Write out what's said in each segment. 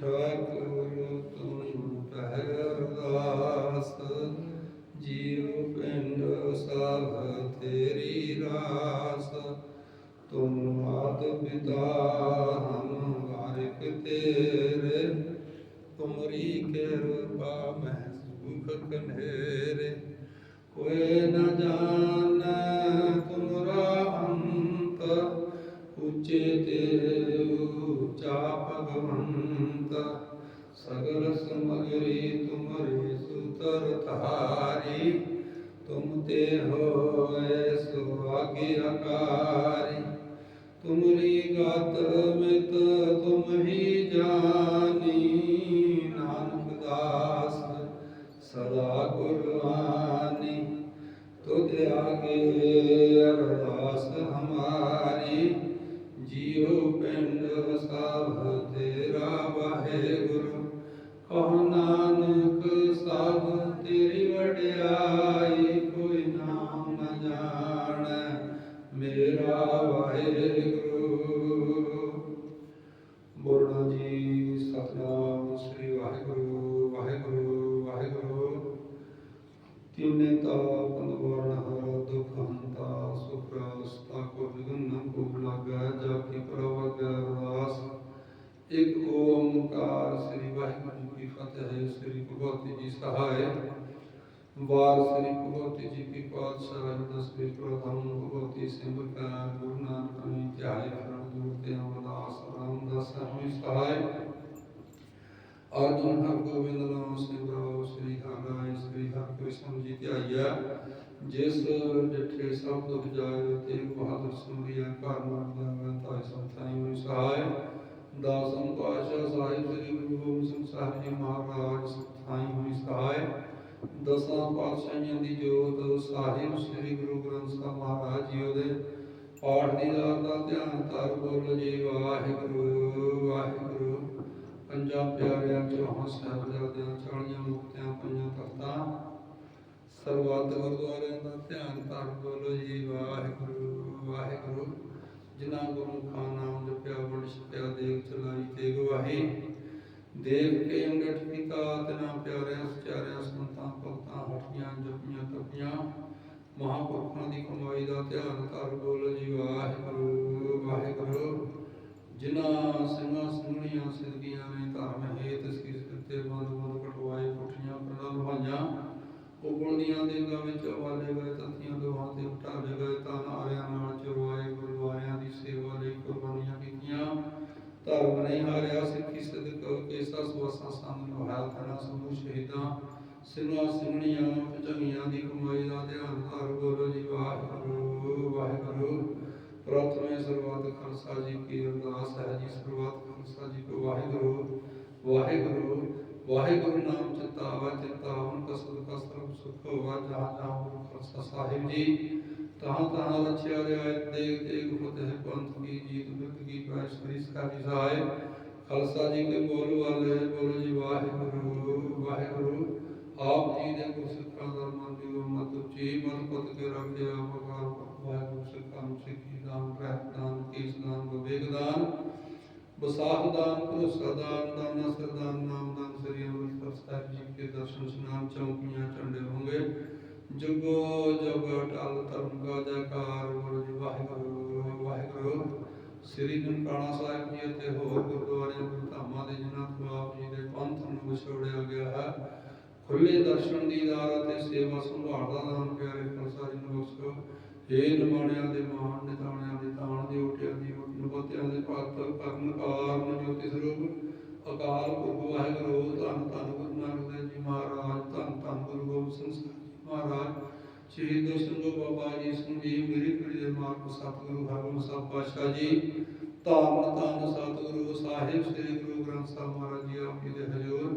ਠਾਕੁਰ ਤੁਮ ਪਹਿ ਅਰਦਾਸ ਜੀਵ ਪਿੰਡ ਸਭ ਤੇਰੀ ਰਾਸ ਤੁਮ ਆਦ ਪਿਤਾ ਹਮ ਵਾਰਿਕ ਤੇਰੇ ਤੁਮਰੀ ਕਿਰਪਾ ਮੈਂ ਸੁਖ ਕਨੇਰੇ ਕੋਇ ਨ ਜਾਣੈ ਤੁਮਰਾ ਅੰਤ ਉਚੇ ਤੇ ਉਚਾ ਭਗਵੰਤ ਸਗਲ ਸਮਗਰੀ ਤੁਮਰੇ ਸੁਤਰ ਧਾਰੀ ਤੁਮ ਤੇ ਹੋਏ ਸੁਆਗੀ ਅਕਾਰੀ ਤੁਮਰੀ ਗਤ ਮਿਤ ਮੇਰਾ ਵਾਰ ਸ੍ਰੀ ਭਗਵਤੀ ਜੀ ਕੀ ਪਾਤਸ਼ਾਹ ਦਸਵੇਂ ਪ੍ਰਧਾਨ ਭਗਵਤੀ ਸਿਮਰ ਕਾ ਗੁਰੂ ਨਾਨਕ ਨੇ ਧਿਆਏ ਫਰਣ ਦੂਰ ਤੇ ਅਮਰਦਾਸ ਰਾਮਦਾਸ ਹਮੇ ਸਹਾਇ। ਅਰਜੁਨ ਹਰ ਗੋਬਿੰਦ ਨਾਮ ਸਿਮਰੋ ਸ੍ਰੀ ਹਰਿ ਸ੍ਰੀ ਹਰਿ ਕ੍ਰਿਸ਼ਨ ਜੀ ਧਿਆਈਆ ਜਿਸ ਡਿਠੇ ਸਭ ਦੁਖ ਜਾਏ ਤੇ ਬਹਾਦਰ ਸੁਨਰੀਆ ਘਰ ਮਰਦਾ ਮੈਂ ਤਾਇ ਸੰਤਾਈ ਹੋਈ ਸਹਾਇ। ਦਾਸਮ ਪਾਸ਼ਾ ਸਾਹਿਬ ਸ੍ਰੀ ਗੁਰੂ ਗੋਬਿੰਦ ਸਿੰਘ ਸਾਹਿਬ ਜੀ ਮਹਾਰਾਜ ਸਥਾਈ ਹੋਈ ਸਹਾਇ। ਦਸਾਂ ਪਾਤਸ਼ਾਹੀਆਂ ਦੀ ਜੋਤ, ਸਾਹਿਬ ਸ੍ਰੀ ਗੁਰੂ ਗ੍ਰੰਥ ਸਾਹਿਬ ਮਹਾਰਾਜ ਜੀ ਉਹਦੇ ਪਾਠ ਦੀ ਰਾਤ ਦਾ ਧਿਆਨ ਧਰ ਬੋਲ ਜੀ, ਵਾਹਿਗੁਰੂ ਵਾਹਿਗੁਰੂ। ਪੰਜਾਂ ਪਿਆਰਿਆਂ ਚੌਹਾਂ ਸਾਹਿਬਜ਼ਾਦਿਆਂ, ਚਾਲੀਆਂ ਮੁਕਤਿਆਂ, ਪੰਜਾਂ ਤਖਤਾਂ ਸਰਬੱਤ ਗੁਰਦੁਆਰਿਆਂ ਦਾ ਧਿਆਨ ਧਰ ਬੋਲੋ ਜੀ, ਵਾਹਿਗੁਰੂ ਵਾਹਿਗੁਰੂ। ਜਿਨ੍ਹਾਂ ਗੁਰੂ ਖਾਨ ਨਾਮ ਜਪਿਆ ਬੜ ਛਪਿਆ ਦੇਖ ਚਲਾਈ ਤੇ ਗਵਾਹੀ ਦੇਵ ਕੇ ਅੰਗਠ ਪਿਤਾ, ਤਨਾ ਪਿਆਰਿਆਂ, ਸਚਾਰਿਆਂ, ਸੰਤਾਂ, ਭਗਤਾਂ, ਹਟੀਆਂ, ਜਪੀਆਂ, ਤਪੀਆਂ, ਮਹਾਂਪੁਰਖਾਂ ਦੀ ਕਮਾਈ ਦਾ ਧਿਆਨ ਧਰ ਬੋਲੋ ਜੀ, ਵਾਹਿਗੁਰੂ ਵਾਹਿਗੁਰੂ। ਜਿਨ੍ਹਾਂ ਸਿੰਘਾਂ ਸਿੰਘਣੀਆਂ ਸਿਰਗੀਆਂ ਨੇ ਧਰਮ ਹੇਤ ਸੀਸ ਦਿੱਤੇ, ਬੰਦ ਬੰਦ ਕਟਵਾਏ, ਪੁੱਠੀਆਂ ਪ੍ਰਣਾ ਲਵਾਈਆਂ ਉਗਲਦੀਆਂ ਦੇ ਗਾ ਵਿੱਚ ਵਾਲੇ ਗਏ, ਤੱਤੀਆਂ ਦੋਹਾਂ ਤੇ ਉਠਾਲੇ ਗਏ, ਤਾਂ ਆਰਿਆਂ ਨਾਲ ਚਰਵਾਏ, ਗੁਰਦੁਆਰਿਆਂ ਦੀ ਸੇਵਾ ਲਈ ਕੁਰਬਾਨੀਆਂ ਕੀਤੀਆਂ। ਧਰਮ ਨਹੀਂ ਹਾਰਿਆ ਸਿੱਖੀ ਕੇਸਾ ਸੁਆਸਾਂ ਸੰਗ ਨਿਭਾਇਆ ਤਨਾ ਸਮੂਹ ਸ਼ਹੀਦਾਂ, ਸਿੰਘਾਂ, ਸਿੰਘਣੀਆਂ ਪਚੰਗੀਆਂ ਦੀ ਕਮਾਈ ਦਾ ਧਿਆਨ ਧਰ ਬੋਲੋ ਜੀ ਵਾਹਿਗੁਰੂ ਵਾਹਿਗੁਰੂ। ਪ੍ਰਥਮੇ ਸਰਬੱਤ ਖਾਲਸਾ ਜੀ ਕੀ ਅਰਦਾਸ ਹੈ ਜੀ, ਸਰਬੱਤ ਖਾਲਸਾ ਜੀ ਕੋ ਵਾਹਿਗੁਰੂ ਵਾਹਿਗੁਰੂ। ਵਾਹਿਗੁਰੂ ਨਾਮ ਚਿਤਾਵਾ ਚਿਤਾਵਨ ਕਸਦ ਕਸਰਬ ਸੁਖ ਹੋਵਾ, ਜਹਾਂ ਜਹਾਂ ਗੁਰੂ ਖਾਲਸਾ ਸਾਹਿਬ ਜੀ। ਤਹਾਂ ਤਹਾਂ ਰਚਿਆ ਰਿਆਇਤ ਦੇਖ ਦੇਖ ਫਤਿਹ ਪੰਥ ਕੀ ਜੀਤ ਬਿਰਦ ਕੀ ਪੈਸ਼ਰੀ ਸਕਾਜੀ ਸਹਾਇ ਖਾਲਸਾ ਜੀ ਦੇ ਬੋਲ ਵਾਲੇ, ਬੋਲੋ ਜੀ, ਵਾਹਿਗੁਰੂ ਵਾਹਿਗੁਰੂ। ਆਪ ਜੀ ਦੇ ਗੁਰਸਿੱਖਾਂ ਦਾ ਮਨ ਦੀ ਮਤ ਉੱਚੀ ਮਨ ਪਤ ਕੇ ਰੱਖਿਆ ਮਕਾਰ ਵਾਹਿਗੁਰੂ, ਸਿੱਖਾਂ ਸਿੱਖੀ ਦਾਨ ਰਹਿਤ ਦਾਨ ਕੀਸ ਵਿਵੇਕ ਦਾਨ ਬਸਾਖ ਦਾਨ ਭਰੋਸਾ ਦਾਨ ਦਾਨਾ ਸਰਦਾਨ ਨਾਮ ਦਾਨ ਸ੍ਰੀ ਅੰਮ੍ਰਿਤਸਰ ਸਾਹਿਬ ਜੀ ਕੇ ਦਰਸ਼ਨ ਸਨਾਮ ਚੌਕੀਆਂ, ਝੰਡੇ ਹੋਂਗੇ ਜੁਗੋ ਜੁਗ ਅਟਲ ਧਰਮ ਕਾ ਜੈਕਾਰ ਗੁਰੂ ਜੀ, ਵਾਹਿਗੁਰੂ ਵਾਹਿਗੁਰੂ। ਸ੍ਰੀ ਨਨਕਾਣਾ ਸਾਹਿਬ ਜੀ ਅਤੇ ਹੋਰ ਗੁਰਦੁਆਰਿਆਂ ਗੁਰਧਾਮਾਂ ਦੇ ਜਿਨ੍ਹਾਂ ਤੋਂ ਆਪ ਜੀ ਦੇ ਪੰਥ ਨੂੰ ਵਿਛੋੜਿਆ ਗਿਆ ਹੈ। ਖੁੱਲੇ ਦਰਸ਼ਨ ਦੀਦਾਰ ਅਤੇ ਸੇਵਾ ਸੰਭਾਲ ਦਾ ਦਾਨ ਪਿਆਰੇ ਖਾਲਸਾ ਜੀ ਨੂੰ ਬਖਸ਼ੋ। ਏ ਨਿਮਾਣਿਆਂ ਦੇ ਮਾਣ ਨਿਤਾਣਿਆਂ ਦੇ ਤਾਣ ਦੇ ਓਟਿਆਂ ਦੀ ਓਟ ਨਬਤਿਆਂ ਦੇ ਪੱਤ ਕਰਨ ਕਾਰਨ ਜੋਤੀ ਸਰੂਪ ਅਕਾਲ ਪੁਰਖ ਵਾਹਿਗੁਰੂ, ਧੰਨ ਧੰਨ ਗੁਰੂ ਨਾਨਕ ਦੇਵ ਜੀ ਮਹਾਰਾਜ ਧੰਨ ਧੰਨ ਗੁਰੂ ਗੋਬਿੰਦ ਸਿੰਘ ਸਾਹਿਬ ਜੀ ਮਹਾਰਾਜ ਸ਼ਹੀਦ ਸਿੰਘੋ ਬਾਬਾ ਜੀ ਸਿੰਘ ਜੀ, ਮੇਰੀ ਪੀੜੀ ਦੇ ਮਾਰਗ ਸਤਿਗੁਰੂ ਹਰਗੋਬਿੰਦ ਸਾਹਿਬ ਪਾਤਸ਼ਾਹ ਜੀ ਧੰਨ ਧੰਨ ਸਤਿਗੁਰੂ ਸਾਹਿਬ, ਸ੍ਰੀ ਗੁਰੂ ਗ੍ਰੰਥ ਸਾਹਿਬ ਮਹਾਰਾਜ ਜੀ, ਆਪ ਜੀ ਦੇ ਹਜ਼ੂਰ।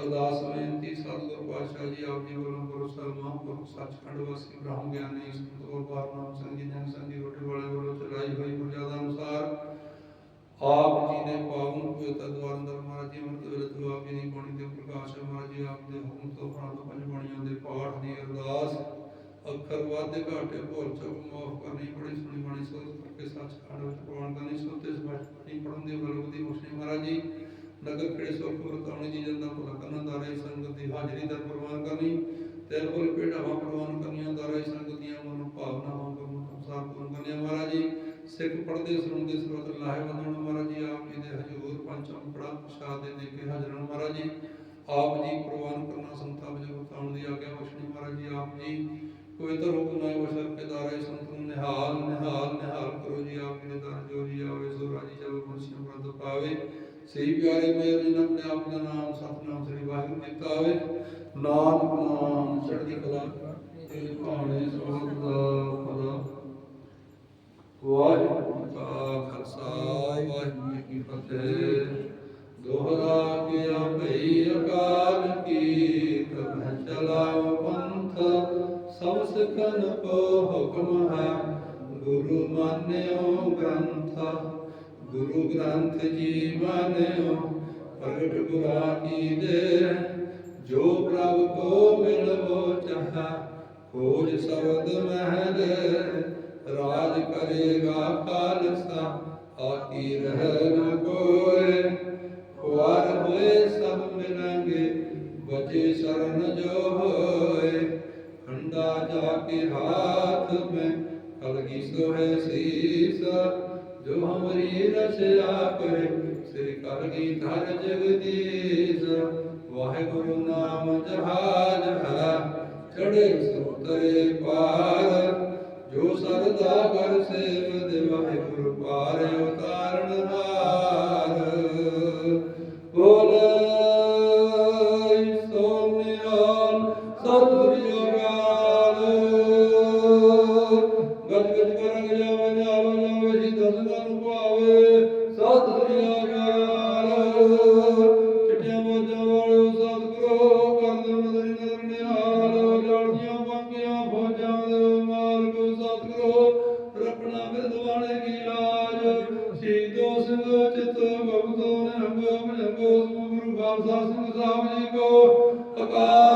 ਅਰਦਾਸ ਬੇਨਤੀ, ਸਤਿਗੁਰੂ ਪਾਤਸ਼ਾਹ ਜੀ, ਆਪ ਜੀ ਵੱਲੋਂ ਗੁਰੂ ਸਾਹਿਬ ਮਹਾਂਪੁਰਖ ਸੱਚਖੰਡ ਵਾਸੀ ਬ੍ਰਹਮ ਗਿਆਨੀ ਸੰਤੋਰ ਬਾਰਨਾਮ ਸਿੰਘ ਜੀ, ਜਨ ਸਿੰਘ ਜੀ, ਰੋਟੀ ਵਾਲੇ ਵੱਲੋਂ ਚਲਾਈ ਹੋਈ ਮਰਜ਼ਾਦਾ ਅਨੁਸਾਰ ਆਪ ਜੀ ਨੇ ਪਾਵਨ ਪਵਿੱਤਰ ਦਵਾਰ ਅੰਦਰ ਮਹਾਰਾਜ ਜੀ, ਅੰਮ੍ਰਿਤ ਵੇਲੇ ਤੋਂ ਆਪ ਜੀ ਦੀ ਬਾਣੀ ਦੇ ਪ੍ਰਕਾਸ਼, ਮਹਾਰਾਜ ਜੀ ਆਪ ਦੇ ਹੁਕਮ ਤੋਂ ਪ੍ਰਾਂਤ ਪੰਜ ਬਾਣੀਆਂ ਦੇ ਪਾਠ ਦੀ ਅਰਦਾਸ ਅੱਖਰ ਵਾਧੇ ਘਾਟੇ ਭੁੱਲ ਚੁੱਕ ਮਾਫ ਕਰਨੀ, ਬੜੀ ਸੁਣੀ ਬਾਣੀ ਸੋਚ ਕਰਕੇ ਸੱਚਖੰਡ ਵਿੱਚ ਪ੍ਰਵਾਨ ਕਰਨੀ, ਸੋਤੇ ਸਮਾਜ ਨਹੀਂ ਪੜਨ ਦੇ ਬਲਵ ਦੀ ਮੁਸ਼ਨੀ ਮਹਾਰਾਜ ਜੀ, ਨਗਰ ਖੇੜੇ ਸੁਖ ਵਰਤਾਉਣੀ ਜੀ ਜੰਦਾ ਭਲਾ ਕਰਨਾ ਦਾਰੇ ਸੰਗਤ ਦੀ ਹਾਜ਼ਰੀ ਦਰ ਪ੍ਰਵਾਨ ਕਰਨੀ, ਤੇਲ ਫੁੱਲ ਪੇਟਾਵਾਂ ਪ੍ਰਵਾਨ ਕਰਨੀਆਂ ਦਾਰੇ ਸੰਗਤ ਦੀਆਂ ਮਨ ਭਾਵਨਾਵਾਂ ਗੁਰੂ ਅਨੁਸਾਰ ਪੂਰਨ ਕਰਨੀਆਂ। ਮਹਾਰਾਜ ਜੀ, ਸਿੱਖ ਪੜਦੇ ਸੁਣਦੇ ਸਰਬਤ ਲਾਹੇ ਬੰਦਨ ਮਹਾਰਾਜ ਜੀ, ਆਪ ਜੀ ਦੇ ਹਜ਼ੂਰ ਪੰਚਮ ਪੜਾ ਪ੍ਰਸ਼ਾਦ ਦੇ ਦੇ ਕੇ ਹਾਜ਼ਰ ਹਨ। ਮਹਾਰਾਜ ਜੀ, ਆਪ ਜੀ ਪ੍ਰਵਾਨ ਕਰਨਾ ਸੰਤਾਂ ਵਿੱਚ ਵਰਤਾਉਣ ਦੀ ਆਗਿਆ ਬਖਸ਼ਣੀ। ਮਹਾਰਾਜ ਜੀ, ਆਪ ਜੀ ਪਵਿੱਤਰ ਰੂਪ ਨਾਲ ਵਸਰ ਕੇ ਦਾਰੇ ਸੰਤ ਨਿਹਾਲ ਨਿਹਾਲ ਨਿਹਾਲ ਕਰੋ ਜੀ, ਆਪ ਜੀ ਦੇ ਜੋ ਜੀ ਆਵੇ, ਸੋ ਰਾਜੀ ਜਾਵੇ ਮੁਰਸ਼ਿਦ ਪ੍ਰਦ ਪਾਵੇ। ਸਹੀ ਪਿਆਰੇ ਮੇਰ ਜੀ ਨੇ ਆਪਣੇ ਆਪ ਦਾ ਨਾਮ, ਸਤਨਾਮ ਸ੍ਰੀ ਵਾਹਿਗੁਰੂ ਕੀਤਾ ਹੋਵੇ ਨਾਨਕ ਨਾਮ, ਚੜ੍ਹਦੀ ਕਲਾ ਤੇ ਭਾਣੇ, ਸੋਹਣ ਦਾ ਭਲਾ ਮਾਨਿਓ ਗ੍ਰੰਥ, ਗੁਰੂ ਗ੍ਰੰਥ ਜੀ ਮਾਨਿਓ, ਪ੍ਰਗਟ ਗੁਰਾ ਕੀ ਦੇ, ਜੋ ਪ੍ਰਭ ਕੋ ਮਿਲਵੋ ਚਾਹਾ ਖੋਜ ਸ਼ਬਦ ਮਹਿਲ, ਰਾਜ ਕਰੇਗਾ ਖਾਲਸਾ ਆਕੀ ਰਹਿ ਨ ਕੋਏ। ਵਾਰ ਹੋਏ ਸਭ ਮਿਲਾਂਗੇ, ਬਚੇ ਸ਼ਰਨ ਜੋ ਹੋਏ। ਖੰਡਾ ਜਾ ਕੇ ਹਾਥ ਮੈਂ ਕਲਗੀ ਸੋਹੇ ਸੀਸ, ਜੋ ਹਮਰੀ ਰਸਿਆ ਕਰੇ ਸ੍ਰੀ ਕਲਗੀ ਧਰ ਜਗਦੀਸ਼। ਵਾਹਿਗੁਰੂ ਨਾਮ ਜਹਾਜ ਹੈ ਚੜੇ ਸੁਤਰੇ ਪਾਰ। ਜੋ ਸਰਦਾ ਕਰ ਸੇਵ ਦੇ ਵਾਹਿਗੁਰੂ ਪਾਰ ਉਤਾਰਨ ਹਾਰ। ਬੋਲੇ ਸੋਨਿਆਲ ਸਤਿਗੁਰੂ ਜੋਗਾਲ ਗੱਜ ਗੱਜ ਕਰੰਗ ਜਾਵੇ ਨਿਆਲੋ ਜਾਵੇ ਜੀ ਦਸਗਨ ਪਾਵੇ ਸਤਿਗੁਰੂ ਜੋਗਾਲ ਚਿੱਟੀਆਂ ਮੋਜਾਂ ਵਾਲੋ ਸਤਿਗੁਰੂ ਕਰਦ ਮਦਰੀ ਨਦਰ ਨਿਹਾਲ ਲੜਦੀਆਂ ਬਾਕੀਆਂ ਫੌਜਾਂ ਦੇ ਮਾਲਕ ਸਤਿਗੁਰੂ ਰੱਖਣਾ ਵਿਦਵਾਨੇ ਕੀ ਲਾਜ? ਸ਼ਹੀਦੋ ਸਿੰਘ ਚਿਤ ਭਗਤੋ ਨਿਹੰਗੋ ਭਜੰਗੋ ਗੁਰੂ ਖਾਲਸਾ ਸਿੰਘ ਸਾਹਿਬ ਜੀ ਕੋ ਅਕਾਲ